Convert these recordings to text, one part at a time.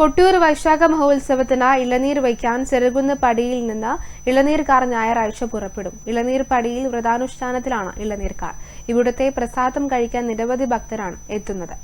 കൊട്ടിയൂർ വൈശാഖ മഹോത്സവത്തിന് ഇളനീർ വയ്ക്കാൻ ചെറുകുന്ന് പടിയിൽ നിന്ന് ഇളനീർ കാർ ഞായറാഴ്ച പുറപ്പെടും. ഇളനീർ പടിയിൽ വ്രതാനുഷ്ഠാനത്തിലാണ് ഇളനീർ കാർ ഇവിടുത്തെ പ്രസാദം കഴിക്കാൻ നിരവധി ഭക്തരാണ് എത്തുന്നത്.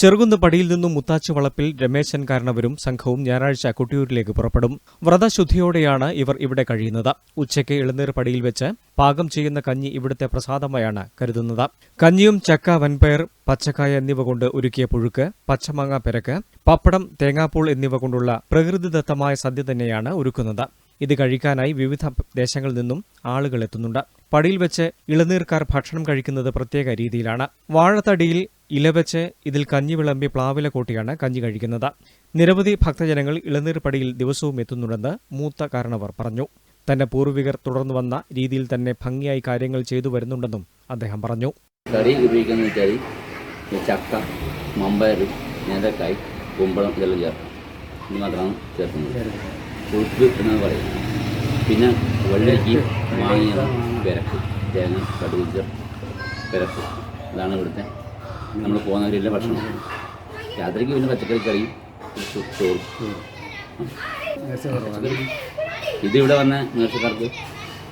ചെറുകുന്ന് പടിയിൽ നിന്നും മുത്താച്ചു വളപ്പിൽ രമേശൻ കാരണവരും സംഘവും ഞായറാഴ്ച കൊട്ടിയൂരിലേക്ക് പുറപ്പെടും. വ്രതശുദ്ധിയോടെയാണ് ഇവർ ഇവിടെ കഴിയുന്നത്. ഉച്ചയ്ക്ക് ഇളനീർ പടിയിൽ വെച്ച് പാകം ചെയ്യുന്ന കഞ്ഞി ഇവിടുത്തെ പ്രസാദമായാണ് കരുതുന്നത്. കഞ്ഞിയും ചക്ക വൻപയർ പച്ചക്കായ എന്നിവ കൊണ്ട് ഒരുക്കിയ പുഴുക്ക് പച്ചമാങ്ങ പെരക്ക് പപ്പടം തേങ്ങാപ്പൂൾ എന്നിവ കൊണ്ടുള്ള പ്രകൃതിദത്തമായ സദ്യ തന്നെയാണ് ഒരുക്കുന്നത്. ഇത് കഴിക്കാനായി വിവിധ ദേശങ്ങളിൽ നിന്നും ആളുകൾ എത്തുന്നുണ്ട്. പടിയിൽ വെച്ച് ഇളനീർക്കാർ ഭക്ഷണം കഴിക്കുന്നത് പ്രത്യേക രീതിയിലാണ്. വാഴത്തടിയിൽ ഇലവെച്ച് ഇതിൽ കഞ്ഞി വിളമ്പി പ്ലാവില കൂട്ടിയാണ് കഞ്ഞി കഴിക്കുന്നത്. നിരവധി ഭക്തജനങ്ങൾ ഇളനീർപ്പടിയിൽ ദിവസവും എത്തുന്നുണ്ടെന്ന് മൂത്ത കാരണവർ പറഞ്ഞു. തന്റെ പൂർവികർ തുടർന്നു വന്ന രീതിയിൽ തന്നെ ഭംഗിയായി കാര്യങ്ങൾ ചെയ്തു വരുന്നുണ്ടെന്നും അദ്ദേഹം പറഞ്ഞു. കറി ഉപയോഗിക്കുന്ന കറി ചക്ക മമ്പയർ നേന്ത്രക്കായ് കുമ്പളം ഇതെല്ലാം ചേർക്കും. ഇത് മാത്രമാണ് ചേർക്കുന്നത്. പുഴുക്ക് എന്നാണ് പറയുന്നത് പിന്നെ വെള്ളരിക്ക് മാങ്ങിയ പെരക്ക് തേങ്ങ കടുക് പെരക്ക്. അതാണ് ഇവിടുത്തെ നമ്മൾ പോകുന്നവരില്ല ഭക്ഷണം. രാത്രിക്ക് പിന്നെ പച്ചക്കറി കറി ചോറ്. ഇതിവിടെ. വന്ന നേഴ്സുകാർക്ക്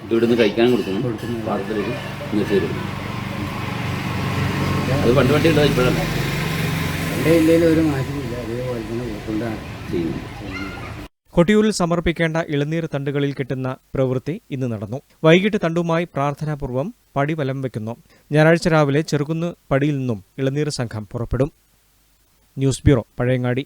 ഇതിവിടെ നിന്ന് കഴിക്കാൻ കൊടുക്കുന്നു പാത്രത്തിലേക്ക് കൊടുക്കുന്നു. അത് പണ്ട് പണ്ടേ ഉണ്ടോ ഇപ്പോഴല്ല. എന്റെ ജില്ലയിൽ ഒരു മാറ്റമില്ല. അതേപോലെ തന്നെ ചെയ്യുന്നത്. കൊട്ടിയൂരിൽ സമർപ്പിക്കേണ്ട ഇളനീർ തണ്ടുകളിൽ കിട്ടുന്ന പ്രവൃത്തി ഇന്ന് നടന്നു. വൈകിട്ട് തണ്ടുമായി പ്രാർത്ഥനാപൂർവം പടി വലം വയ്ക്കുന്നു ഞായറാഴ്ച രാവിലെ ചെറുകുന്ന് പടിയിൽ നിന്നും ഇളനീർ സംഘം പുറപ്പെടും. News bureau Pazhayangadi.